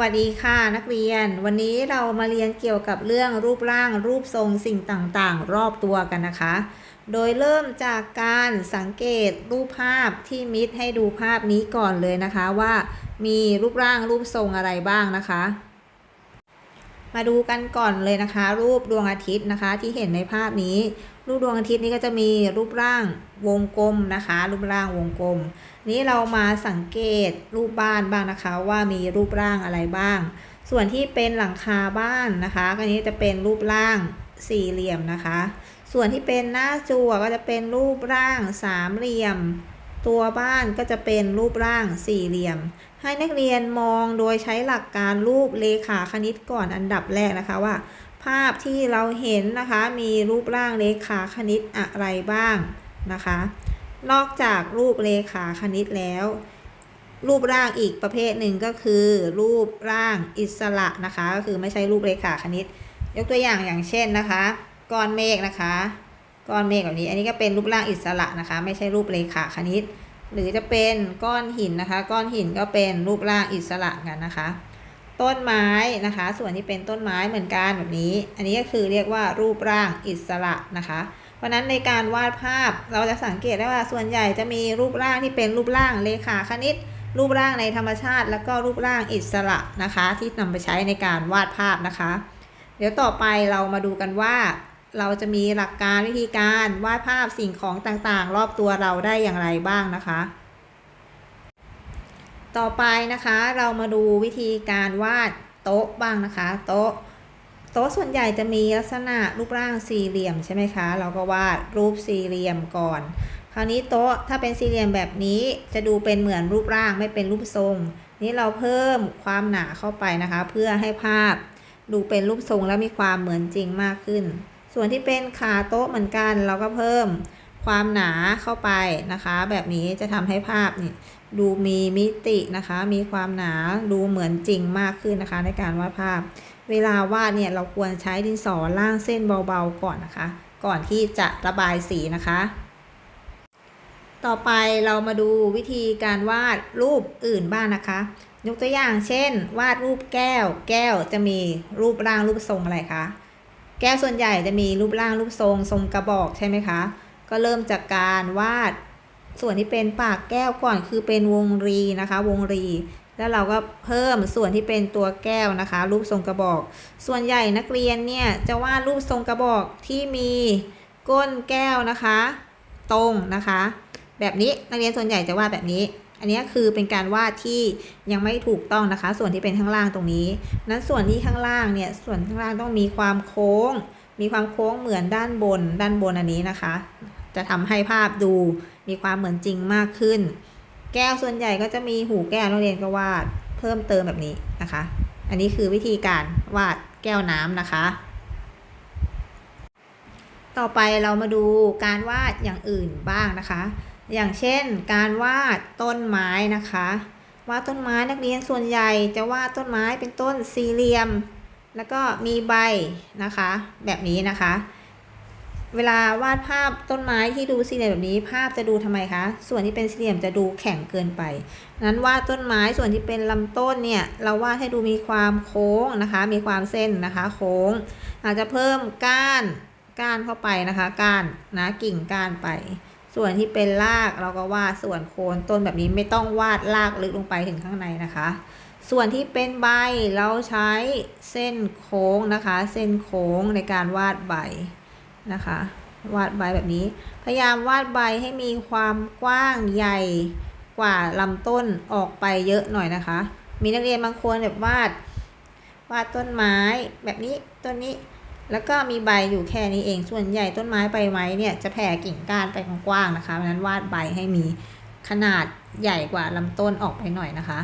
วัสดีค่ะนักเรียน วันนี้เรามาเรียนเกี่ยวกับเรื่องรูปร่างรูปทรงสิ่งต่างๆ รอบตัวกันนะคะ โดยเริ่มจากการสังเกตรูปภาพที่มิตรให้ดูภาพนี้ก่อนเลยนะคะว่ามีรูปร่างรูปทรงอะไรบ้างนะคะ มาดูกันก่อนเลยนะคะ รูปดวงอาทิตย์นะคะที่เห็นในภาพนี้ รูปดวงอาทิตย์นี้ก็จะมีรูปร่างวงกลมนะคะ รูปร่างวงกลม นี้เรามาสังเกตรูปบ้านบ้างนะคะว่ามีรูปร่างอะไรบ้าง ส่วนที่เป็นหลังคาบ้านนะคะก็นี้จะเป็นรูปร่างสี่เหลี่ยมนะคะ ส่วนที่เป็นหน้าจั่วก็จะเป็นรูปร่างสามเหลี่ยม ตัวบ้านก็จะเป็นรูปร่างสี่เหลี่ยม ให้นักเรียนมองโดยใช้หลักการรูปเลขาคณิตก่อนอันดับแรกนะคะว่า ภาพที่เราเห็นนะคะมีรูปร่างเลขาคณิตอะไรบ้างนะคะ นอกจากรูปเลขาคณิตแล้ว รูปร่างอีกประเภทหนึ่งก็คือ รูปร่างอิสระนะคะ ก็คือไม่ใช่รูปเลขาคณิต ยกตัวอย่างอย่างเช่นนะคะก้อนเมฆนะคะก้อนเมฆแบบนี้ อันนี้ก็เป็นรูปร่างอิสระนะคะ ไม่ใช่รูปเลขาคณิต หรือจะเป็นก้อนหินนะคะ ก้อนหินก็เป็นรูปร่างอิสระกันนะคะ ต้นไม้นะคะ ส่วนที่เป็นต้นไม้เหมือนกันแบบนี้ อันนี้ก็คือเรียกว่ารูปร่างอิสระนะคะ เพราะนั้นในการวาดภาพเราจะสังเกตได้ว่าส่วนใหญ่จะมีรูปร่างที่เป็นรูปร่างเลขาคณิต รูปร่างในธรรมชาติ แล้วก็รูปร่างอิสระนะคะ ที่นำไปใช้ในการวาดภาพนะคะ เดี๋ยวต่อไปเรามาดูกันว่า เราจะมีหลักการวิธีการวาดภาพสิ่งของต่างๆ รอบตัวเราได้อย่างไรบ้างนะคะ ต่อไปนะคะเรามาดูวิธีการวาดโต๊ะบ้างนะคะ โต๊ะโต๊ะส่วนใหญ่จะมีลักษณะรูปร่างสี่เหลี่ยมใช่ไหมคะ เราก็วาดรูปสี่เหลี่ยมก่อน คราวนี้โต๊ะถ้าเป็นสี่เหลี่ยมแบบนี้จะดูเป็นเหมือนรูปร่างไม่เป็นรูปทรง นี้เราเพิ่มความหนาเข้าไปนะคะ เพื่อให้ภาพดูเป็นรูปทรงและมีความเหมือนจริงมากขึ้น ส่วนที่เป็นขาโต๊ะเหมือนกัน เราก็เพิ่มความหนาเข้าไปนะคะ แบบนี้จะทำให้ภาพนี่ดูมีมิตินะคะ มีความหนาดูเหมือนจริงมากขึ้นนะคะ ในการวาดภาพ เวลาวาดเนี่ยเราควรใช้ดินสอล่างเส้นเบาๆก่อนนะคะ ก่อนที่จะระบายสีนะคะ ต่อไปเรามาดูวิธีการวาดรูปอื่นบ้างนะคะ ยกตัวอย่างเช่น วาดรูปแก้ว แก้วจะมีรูปร่างรูปทรงอะไรคะ แก้วส่วนใหญ่จะมีรูปร่างรูปทรงทรงกระบอกใช่ไหมคะ ก็เริ่มจากการวาดส่วนที่เป็นปากแก้วก่อนคือเป็นวงรีนะคะ วงรี แล้วเราก็เพิ่มส่วนที่เป็นตัวแก้วนะคะ รูปทรงกระบอก ส่วนใหญ่นักเรียนเนี่ยจะวาดรูปทรงกระบอกที่มีก้นแก้วนะคะ ตรงนะคะ แบบนี้นักเรียนส่วนใหญ่จะวาดแบบนี้ อันนี้คือเป็นการวาดที่ยังไม่ถูกต้องนะคะ ส่วนที่เป็นข้างล่างตรงนี้ นั้นส่วนที่ข้างล่างเนี่ย ส่วนข้างล่างต้องมีความโค้ง มีความโค้งเหมือนด้านบน ด้านบนอันนี้นะคะ จะทำให้ภาพดูมีความเหมือนจริงมากขึ้น แก้วส่วนใหญ่ก็จะมีหูแก้วนักเรียนก็วาดเพิ่มเติมแบบนี้นะคะ อันนี้คือวิธีการวาดแก้วน้ำนะคะ ต่อไปเรามาดูการวาดอย่างอื่นบ้างนะคะ อย่างเช่น การวาดต้นไม้นะคะวาดต้นไม้นักเรียนส่วนใหญ่จะวาดต้นไม้เป็นต้นสี่เหลี่ยม แล้วก็มีใบนะคะ แบบนี้นะคะ เวลาวาดภาพต้นไม้ที่ดูสี่เหลี่ยมแบบนี้ ภาพจะดูทำไมคะ ส่วนที่เป็นสี่เหลี่ยมจะดูแข็งเกินไปนั้นวาดต้นไม้ส่วนที่เป็นลำต้นเนี่ยเราวาดให้ดูมีความโค้งนะคะ มีความเส้นนะคะ โค้ง อาจจะเพิ่มก้านก้านเข้าไปนะคะ ก้านนะกิ่งก้านไป ส่วนที่เป็นรากเราก็วาดส่วนโคนต้นแบบนี้ไม่ต้องวาดรากลึกลงไปถึงข้างในนะคะ ส่วนที่เป็นใบเราใช้เส้นโค้งนะคะ เส้นโค้งในการวาดใบนะคะ วาดใบแบบนี้ พยายามวาดใบให้มีความกว้างใหญ่กว่าลำต้นออกไปเยอะหน่อยนะคะ มีนักเรียนบางคนแบบวาดวาดต้นไม้แบบนี้ต้นนี้ แล้วก็มีใบอยู่แค่นี้เอง ส่วนใหญ่ต้นไม้ใบไม้เนี่ยจะแผ่กิ่งก้านไปกว้างๆนะคะเพราะนั้นวาดใบให้มีขนาดใหญ่กว่าลำต้นออกไปหน่อยนะคะ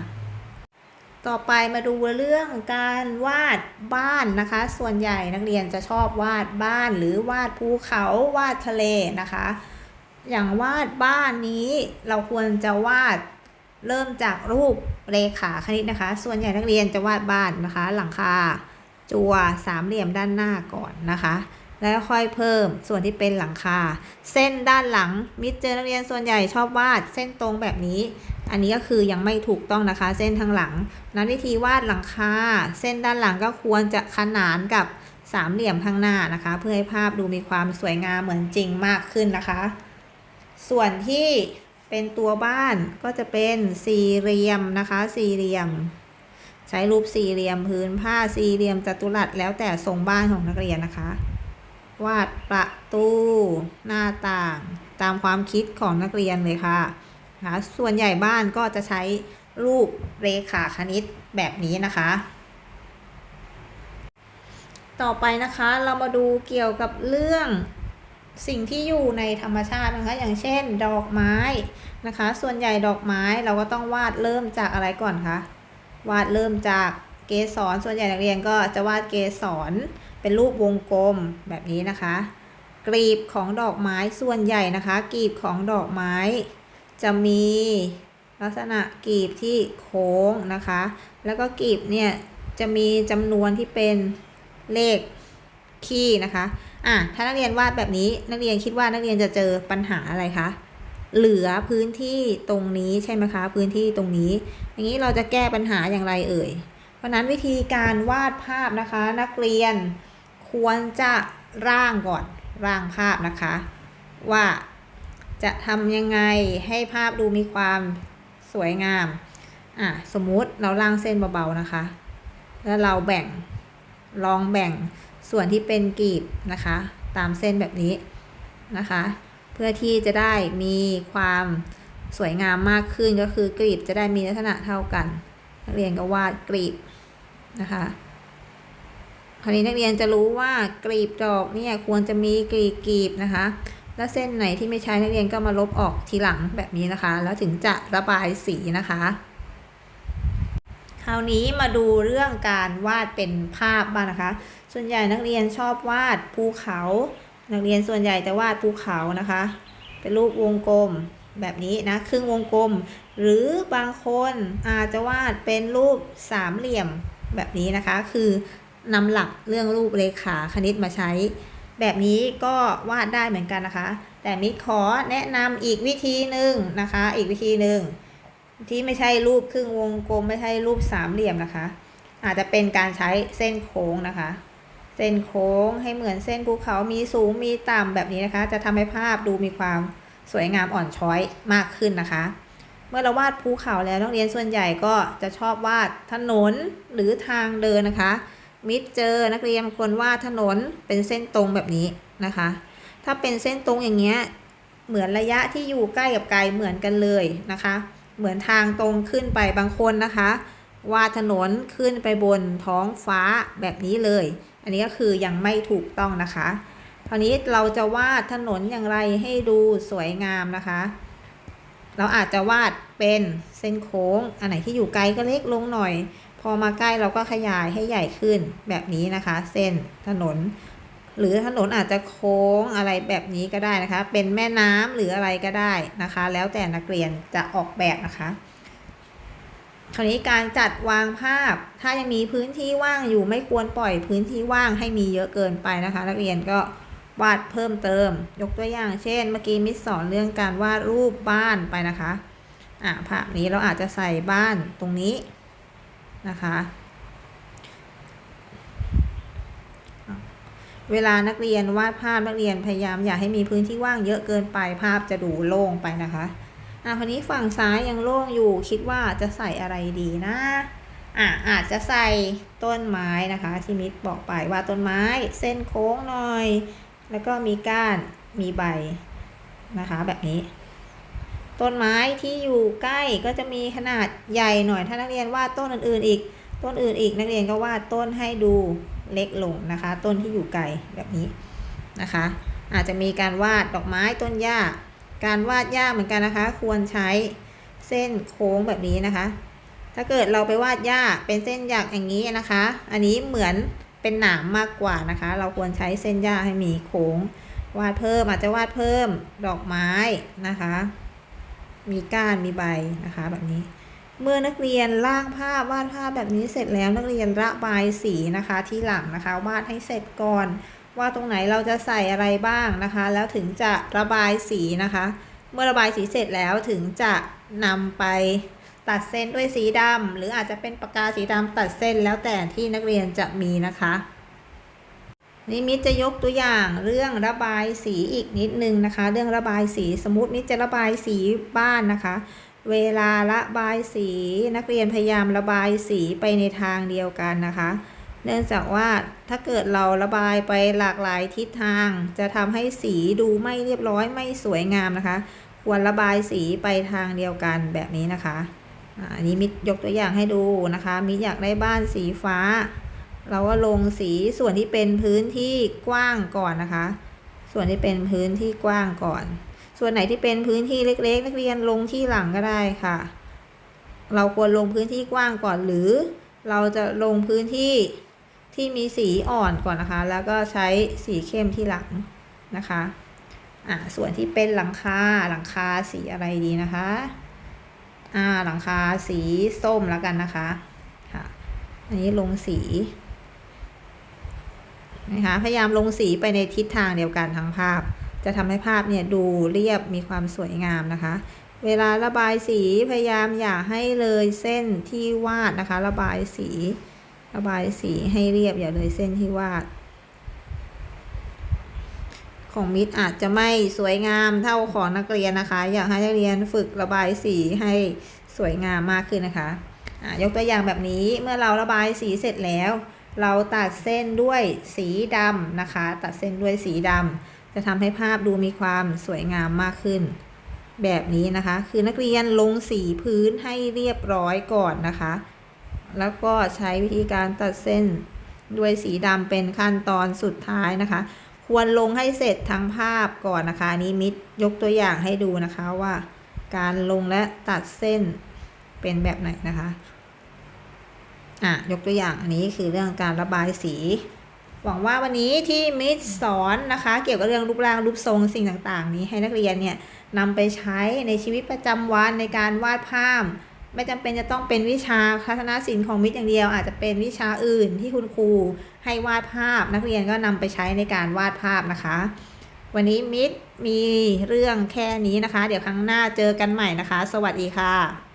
ต่อไปมาดูเรื่องการวาดบ้านนะคะ ส่วนใหญ่นักเรียนจะชอบวาดบ้านหรือวาดภูเขาวาดทะเลนะคะ อย่างวาดบ้านนี้เราควรจะวาดเริ่มจากรูปเรขาคณิตนะคะ ส่วนใหญ่นักเรียนจะวาดบ้านนะคะ หลังคา จัวสามเหลี่ยมด้านหน้าก่อนนะคะ แล้วค่อยเพิ่มส่วนที่เป็นหลังคา เส้นด้านหลังมิตรเจอนักเรียนส่วนใหญ่ชอบวาดเส้นตรงแบบนี้ อันนี้ก็คือยังไม่ถูกต้องนะคะ เส้นทางหลัง นั้นวิธีวาดหลังคาเส้นด้านหลังก็ควรจะขนานกับสามเหลี่ยมข้างหน้านะคะ เพื่อให้ภาพดูมีความสวยงามเหมือนจริงมากขึ้นนะคะ ส่วนที่เป็นตัวบ้านก็จะเป็นสี่เหลี่ยมนะคะ สี่เหลี่ยม ใช้รูปสี่เหลี่ยมพื้นผ้าสี่เหลี่ยมจัตุรัสแล้วแต่ทรงบ้านของนักเรียนนะคะ วาดประตูหน้าต่างตามความคิดของนักเรียนเลยค่ะนะคะส่วนใหญ่บ้านก็จะใช้รูปเรขาคณิตแบบนี้นะคะ ต่อไปนะคะเรามาดูเกี่ยวกับเรื่องสิ่งที่อยู่ในธรรมชาตินะคะอย่างเช่นดอกไม้นะคะ ส่วนใหญ่ดอกไม้เราก็ต้องวาดเริ่มจากอะไรก่อนคะ วาดเริ่มจากเกสรส่วนใหญ่นักเรียนก็จะวาดเกสรเป็นรูปวงกลมแบบนี้นะคะ กลีบของดอกไม้ส่วนใหญ่นะคะ กลีบของดอกไม้ จะมีลักษณะกลีบที่โค้งนะคะ แล้วก็กลีบเนี่ยจะมีจำนวนที่เป็นเลขคี่นะคะ อะ ถ้านักเรียนวาดแบบนี้ นักเรียนคิดว่านักเรียนจะเจอปัญหาอะไรคะ เหลือพื้นที่ตรงนี้ใช่ไหมคะ พื้นที่ตรงนี้ อย่างนี้เราจะแก้ปัญหาอย่างไรเอ่ย เพราะนั้นวิธีการวาดภาพนะคะ นักเรียนควรจะร่างก่อนร่างภาพนะคะ ว่าจะทำยังไงให้ภาพดูมีความสวยงาม อะสมมุติเราร่างเส้นเบาๆนะคะ แล้วเราแบ่งลองแบ่งส่วนที่เป็นกลีบนะคะ ตามเส้นแบบนี้นะคะ เพื่อที่จะได้มีความสวยงามมากขึ้นก็คือกลีบจะได้มีลักษณะเท่ากัน นักเรียนก็วาดกลีบนะคะคราวนี้นักเรียนจะรู้ว่ากลีบดอกเนี่ยควรจะมีกลีบกลีบนะคะ แล้วเส้นไหนที่ไม่ใช้นักเรียนก็มาลบออกทีหลังแบบนี้นะคะ แล้วถึงจะระบายสีนะคะ คราวนี้มาดูเรื่องการวาดเป็นภาพบ้างนะคะ ส่วนใหญ่นักเรียนชอบวาดภูเขา นักเรียนส่วนใหญ่จะวาดภูเขานะคะ เป็นรูปวงกลมแบบนี้นะครึ่งวงกลม หรือบางคนอาจจะวาดเป็นรูปสามเหลี่ยมแบบนี้นะคะ คือนำหลักเรื่องรูปเรขาคณิตมาใช้ แบบนี้ก็วาดได้เหมือนกันนะคะ แต่มิขอแนะนำอีกวิธีหนึ่งนะคะ อีกวิธีหนึ่งที่ไม่ใช่รูปครึ่งวงกลม ไม่ใช่รูปสามเหลี่ยมนะคะ อาจจะเป็นการใช้เส้นโค้งนะคะ ส้นโค้งให้เหมือนเส้นภูเขามีสูงมีต่ำแบบนี้นะคะ จะทำให้ภาพดูมีความสวยงามอ่อนช้อยมากขึ้นนะคะ เมื่อเราวาดภูเขาแล้วนักเรียนส่วนใหญ่ก็จะชอบวาดถนนหรือทางเดินนะคะ มิดเจอนักเรียนควรวาดถนนเป็นเส้นตรงแบบนี้นะคะ ถ้าเป็นเส้นตรงอย่างเงี้ยเหมือนระยะที่อยู่ใกล้กับไกลเหมือนกันเลยนะคะ เหมือนทางตรงขึ้นไปบางคนนะคะวาดถนนขึ้นไปบนท้องฟ้าแบบนี้เลย อันนี้ก็คือยังไม่ถูกต้องนะคะคราวนี้เราจะวาดถนนอย่างไรให้ดูสวยงามนะคะ เราอาจจะวาดเป็นเส้นโค้ง อันไหนที่อยู่ไกลก็เล็กลงหน่อย พอมาใกล้เราก็ขยายให้ใหญ่ขึ้นแบบนี้นะคะ เส้นถนน หรือถนนอาจจะโค้งอะไรแบบนี้ก็ได้นะคะ เป็นแม่น้ำหรืออะไรก็ได้นะคะ แล้วแต่นักเรียนจะออกแบบนะคะ คราวนี้การจัดวางภาพ ถ้ายังมีพื้นที่ว่างอยู่ไม่ควรปล่อยพื้นที่ว่างให้มีเยอะเกินไปนะคะ นักเรียนก็วาดเพิ่มเติม ยกตัวอย่าง เช่น เมื่อกี้มิสสอนเรื่องการวาดรูปบ้านไปนะคะอะภาพนี้เราอาจจะใส่บ้านตรงนี้นะคะเวลานักเรียนวาดภาพนักเรียนพยายามอย่าให้มีพื้นที่ว่างเยอะเกินไปภาพจะดูโล่งไปนะคะ อะคราวนี้ฝั่งซ้ายยังโล่งอยู่ คิดว่าจะใส่อะไรดีนะอะอาจจะใส่ต้นไม้นะคะที่มิตรบอกไปว่าต้นไม้เส้นโค้งหน่อย แล้วก็มีก้านมีใบนะคะ แบบนี้ ต้นไม้ที่อยู่ใกล้ก็จะมีขนาดใหญ่หน่อย ถ้านักเรียนวาดต้นอื่นๆอีก ต้นอื่นอีกนักเรียนก็วาดต้นให้ดูเล็กลงนะคะ ต้นที่อยู่ไกลแบบนี้นะคะ อาจจะมีการวาดดอกไม้ต้นหญ้า การวาดหญ้าเหมือนกันนะคะ ควรใช้เส้นโค้งแบบนี้นะคะ ถ้าเกิดเราไปวาดหญ้าเป็นเส้นหยักอย่างนี้นะคะ อันนี้เหมือนเป็นหนามมากกว่านะคะ เราควรใช้เส้นหญ้าให้มีโค้ง วาดเพิ่มอาจจะวาดเพิ่มดอกไม้นะคะ มีก้านมีใบนะคะแบบนี้ เมื่อนักเรียนร่างภาพวาดภาพแบบนี้เสร็จแล้วนักเรียนระบายสีนะคะ ที่หลังนะคะ วาดให้เสร็จก่อน ว่าตรงไหนเราจะใส่อะไรบ้างนะคะ แล้วถึงจะระบายสีนะคะ เมื่อระบายสีเสร็จแล้วถึงจะนำไปตัดเส้นด้วยสีดำหรืออาจจะเป็นปากกาสีดำตัดเส้นแล้วแต่ที่นักเรียนจะมีนะคะนี่มิตจะยกตัวอย่างเรื่องระบายสีอีกนิดนึงนะคะ เรื่องระบายสีสมมติมิตรจะระบายสีบ้านนะคะ เวลาระบายสีนักเรียนพยายามระบายสีไปในทางเดียวกันนะคะ เนื่องจากว่าถ้าเกิดเราระบายไปหลากหลายทิศทาง จะทำให้สีดูไม่เรียบร้อยไม่สวยงามนะคะ ควรระบายสีไปทางเดียวกันแบบนี้นะคะอันนี้มิตรยกตัวอย่างให้ดูนะคะ มิตรอยากได้บ้านสีฟ้า เราก็ลงสีส่วนที่เป็นพื้นที่กว้างก่อนนะคะ ส่วนที่เป็นพื้นที่กว้างก่อน ส่วนไหนที่เป็นพื้นที่เล็ก ๆ นักเรียนลงที่หลังก็ได้ค่ะ เราควรลงพื้นที่กว้างก่อนหรือเราจะลงพื้นที่ ที่มีสีอ่อนก่อนนะคะ แล้วก็ใช้สีเข้มที่หลังนะคะอ่าส่วนที่เป็นหลังคาหลังคาสีอะไรดีนะคะอ่าหลังคาสีส้มแล้วกันนะคะค่ะอันนี้ลงสีนะคะพยายามลงสีไปในทิศทางเดียวกันทั้งภาพ จะทำให้ภาพเนี่ยดูเรียบมีความสวยงามนะคะ เวลาระบายสีพยายามอย่าให้เลยเส้นที่วาดนะคะ ระบายสี ระบายสีให้เรียบอย่าเลยเส้นที่วาด ของมิตรอาจจะไม่สวยงามเท่าของนักเรียนนะคะ อยากให้นักเรียนฝึกระบายสีให้สวยงามมากขึ้นนะคะะยกตัวอย่างแบบนี้เมื่อเราระบายสีเสร็จแล้ว เราตัดเส้นด้วยสีดำนะคะ ตัดเส้นด้วยสีดำจะทำให้ภาพดูมีความสวยงามมากขึ้น แบบนี้นะคะ คือนักเรียนลงสีพื้นให้เรียบร้อยก่อนนะคะ แล้วก็ใช้วิธีการตัดเส้นด้วยสีดำเป็นขั้นตอนสุดท้ายนะคะ ควรลงให้เสร็จทั้งภาพก่อนนะคะนนี้มิดยกตัวอย่างให้ดูนะคะว่า การลงและตัดเส้นเป็นแบบไหนนะคะอะยกตัวอย่างอันนี้คือเรื่องการระบายสี หวังว่าวันนี้ที่มิดสอนนะคะ เกี่ยวกับเรื่องรูปร่างรูปทรงสิ่งต่างๆ นี้ให้นักเรียนเนี่ยนำไปใช้ในชีวิตประจำวันในการวาดภาพ ไม่จำเป็นจะต้องเป็นวิชาทัศนศิลป์ของมิตรอย่างเดียว อาจจะเป็นวิชาอื่นที่คุณครูให้วาดภาพ นักเรียนก็นำไปใช้ในการวาดภาพนะคะ วันนี้มิตรมีเรื่องแค่นี้นะคะ เดี๋ยวครั้งหน้าเจอกันใหม่นะคะ สวัสดีค่ะ